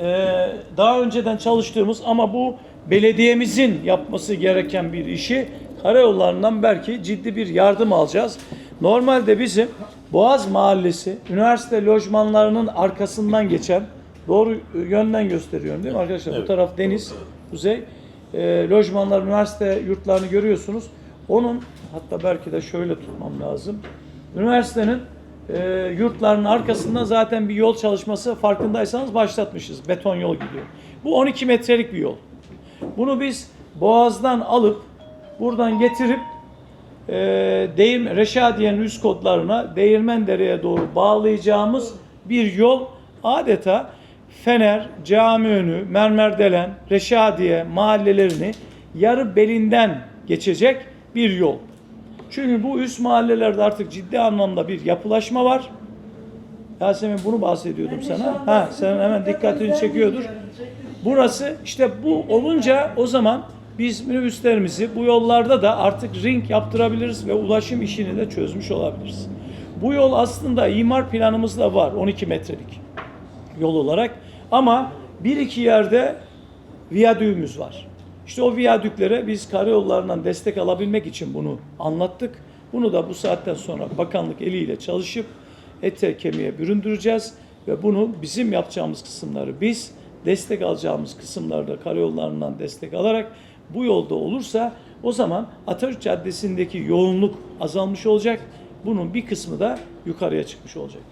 Ee, daha önceden çalıştığımız ama bu belediyemizin yapması gereken bir işi karayollarından belki ciddi bir yardım alacağız. Normalde bizim Boğaz Mahallesi üniversite lojmanlarının arkasından geçen doğru yönden gösteriyorum değil mi arkadaşlar? Bu taraf deniz, kuzey. Ee, lojmanlar, üniversite yurtlarını görüyorsunuz. Onun hatta belki de şöyle tutmam lazım. Üniversitenin e, yurtlarının arkasından zaten bir yol çalışması farkındaysanız başlatmışız. Beton yol gidiyor. Bu 12 metrelik bir yol. Bunu biz Boğaz'dan alıp buradan getirip e, Değirm Reşadiye'nin üst kodlarına Değirmendere'ye doğru bağlayacağımız bir yol adeta Fener, Camiönü, Mermerdelen, Reşadiye mahallelerini yarı belinden geçecek bir yol. Çünkü bu üst mahallelerde artık ciddi anlamda bir yapılaşma var. Yasemin bunu bahsediyordum sana. Ha, sen hemen dikkatini çekiyordur. Burası işte bu olunca o zaman biz minibüslerimizi bu yollarda da artık ring yaptırabiliriz ve ulaşım işini de çözmüş olabiliriz. Bu yol aslında imar planımızda var 12 metrelik yol olarak ama bir iki yerde viyadüğümüz var. İşte o viyadüklere biz karayollarından destek alabilmek için bunu anlattık. Bunu da bu saatten sonra bakanlık eliyle çalışıp ete kemiğe büründüreceğiz ve bunu bizim yapacağımız kısımları biz destek alacağımız kısımları da karayollarından destek alarak bu yolda olursa o zaman Atatürk Caddesi'ndeki yoğunluk azalmış olacak. Bunun bir kısmı da yukarıya çıkmış olacak.